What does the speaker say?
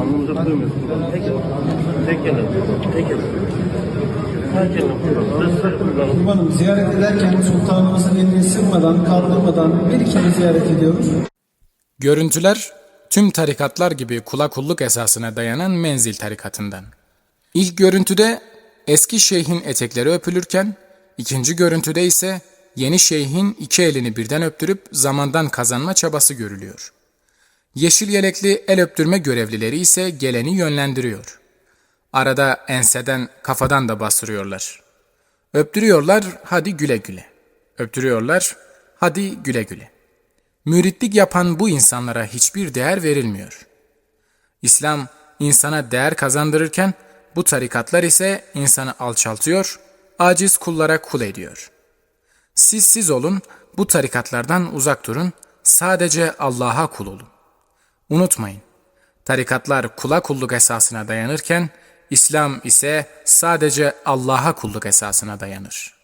Alnımıza koymuyorsun. Tek. Tek. Tek. Kurbanım ziyaret ederken sultanımızın elini sıkmadan, kaldırmadan bir kere ziyaret ediyoruz. Görüntüler tüm tarikatlar gibi kula kulluk esasına dayanan menzil tarikatından. İlk görüntüde eski şeyhin etekleri öpülürken, ikinci görüntüde ise yeni şeyhin iki elini birden öptürüp zamandan kazanma çabası görülüyor. Yeşil yelekli el öptürme görevlileri ise geleni yönlendiriyor. Arada enseden, kafadan da bastırıyorlar. Öptürüyorlar, hadi güle güle. Öptürüyorlar, hadi güle güle. Müritlik yapan bu insanlara hiçbir değer verilmiyor. İslam insana değer kazandırırken bu tarikatlar ise insanı alçaltıyor, aciz kullara kul ediyor. Siz siz olun, bu tarikatlardan uzak durun, sadece Allah'a kul olun. Unutmayın, tarikatlar kula kulluk esasına dayanırken, İslam ise sadece Allah'a kulluk esasına dayanır.''